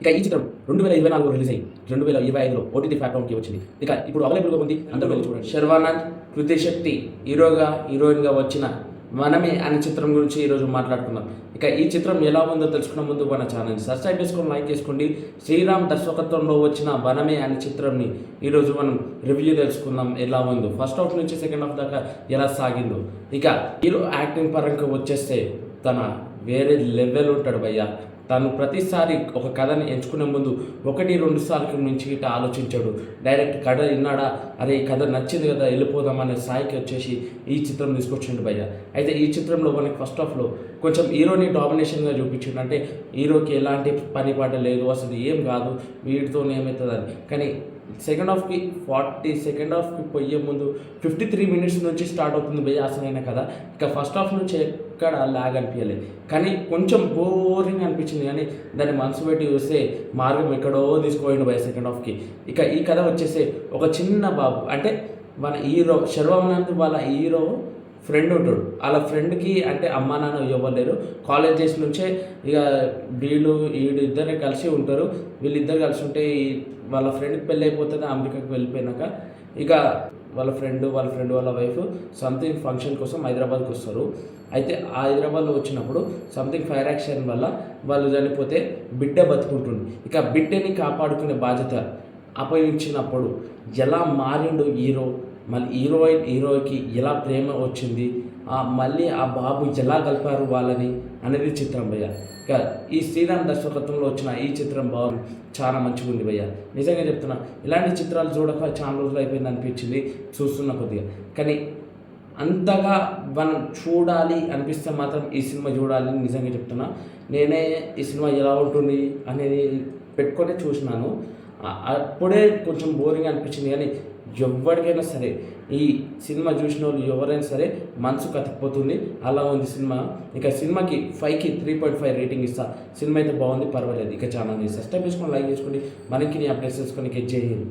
ఇక ఈ చిత్రం రెండు వేల ఇరవై నాలుగు రిలీజ్ అయ్యి రెండు వేల ఇరవై ఐదులో ఓటీటీ ప్లాట్ఫామ్కి వచ్చింది. ఇక ఇప్పుడు అవైలబుల్గా ఉంది అందరూ వెళ్ళి చూడండి. శర్వానంద్ కృతి శక్తి హీరోగా హీరోయిన్గా వచ్చిన మనమే అనే చిత్రం గురించి ఈరోజు మాట్లాడుకుందాం. ఇక ఈ చిత్రం ఎలా ఉందో తెలుసుకున్న ముందు మన ఛానల్ సబ్స్క్రైబ్ చేసుకొని లైక్ చేసుకోండి. శ్రీరామ్ దర్శకత్వంలో వచ్చిన వనమే అనే చిత్రంని ఈరోజు మనం రివ్యూ తెలుసుకుందాం ఎలా ఉందో. ఫస్ట్ హాఫ్ నుంచి సెకండ్ హాఫ్ దాకా ఎలా సాగిందో. ఇక హీరో యాక్టింగ్ పరంగా వచ్చేస్తే తన వేరే లెవెల్ ఉంటాడు భయ్య. తను ప్రతిసారి ఒక కథని ఎంచుకునే ముందు ఒకటి రెండు సార్లు నుంచి ఇట ఆలోచించాడు. డైరెక్ట్ కథ విన్నాడా? అరే ఈ కథ నచ్చింది కదా వెళ్ళిపోదాం అనే స్థాయికి వచ్చేసి ఈ చిత్రం తీసుకొచ్చిండు భయ్య. అయితే ఈ చిత్రంలో మనకి ఫస్ట్ ఆఫ్లో కొంచెం హీరోని డామినేషన్గా చూపించిండు. అంటే హీరోకి ఎలాంటి పని పాట లేదు అసలు ఏం కాదు వీటితో ఏమవుతుందని కానీ సెకండ్ హాఫ్కి ఫార్టీ సెకండ్ హాఫ్కి పోయే ముందు ఫిఫ్టీ త్రీ మినిట్స్ నుంచి స్టార్ట్ అవుతుంది భయ్య అసలైన కదా ఇక ఫస్ట్ హాఫ్ నుంచి ఎక్కడ లాగ్ అనిపించలేదు కానీ కొంచెం బోరింగ్ అనిపించింది కానీ దాన్ని మనసు పెట్టి చూస్తే మార్గం ఎక్కడో తీసుకోండి భయ సెకండ్ హాఫ్కి. ఇక ఈ కథ వచ్చేసి ఒక చిన్న బాబు అంటే మన హీరో శర్వానంద్ వాళ్ళ హీరో ఫ్రెండ్ ఉంటాడు. వాళ్ళ ఫ్రెండ్కి అంటే అమ్మా నాన్న ఇవ్వలేరు కాలేజ్ డేస్ నుంచే ఇక వీళ్ళు వీడు ఇద్దరే కలిసి ఉంటారు. వీళ్ళిద్దరు కలిసి ఉంటే వాళ్ళ ఫ్రెండ్కి పెళ్ళి అయిపోతుంది అమెరికాకి వెళ్ళిపోయినాక ఇక వాళ్ళ ఫ్రెండ్ వాళ్ళ ఫ్రెండ్ వాళ్ళ వైఫ్ సంథింగ్ ఫంక్షన్ కోసం హైదరాబాద్కి వస్తారు. అయితే ఆ హైదరాబాద్లో వచ్చినప్పుడు సంథింగ్ ఫైర్ యాక్షన్ వల్ల వాళ్ళు చనిపోతే బిడ్డ బతుకుంటుంది. ఇక బిడ్డని కాపాడుకునే బాధ్యత అప్పగించినప్పుడు ఎలా మారిండు హీరో? మళ్ళీ హీరోయిన్ హీరోకి ఎలా ప్రేమ వచ్చింది? మళ్ళీ ఆ బాబు ఎలా కలిపారు వాళ్ళని అనేది చిత్రం భయ్య. ఇక ఈ శ్రీరామ్ దర్శకత్వంలో వచ్చిన ఈ చిత్రం బాగుంది చాలా మంచిగా ఉంది భయ్య. నిజంగా చెప్తున్నా ఇలాంటి చిత్రాలు చూడక చాలా రోజులు అయిపోయింది అనిపించింది చూస్తున్న కొద్దిగా. కానీ అంతగా మనం చూడాలి అనిపిస్తే మాత్రం ఈ సినిమా చూడాలి నిజంగా చెప్తున్నా. నేనే ఈ సినిమా ఎలా ఉంటుంది అనేది పెట్టుకొని చూసినాను. అప్పుడే కొంచెం బోరింగ్ అనిపించింది కానీ ఎవరికైనా సరే ఈ సినిమా చూసిన వాళ్ళు ఎవరైనా సరే మనసు కతికిపోతుంది అలా ఉంది సినిమా. ఇక సినిమాకి ఫైవ్కి త్రీ పాయింట్ ఫైవ్ రేటింగ్ ఇస్తా. సినిమా అయితే బాగుంది పర్వాలేదు. ఇక ఛానల్ని సబ్స్క్రైబ్ చేసుకొని లైక్ చేసుకోండి మనకి నీ అప్డేట్స్ చేసుకొని గెట్ చేయండి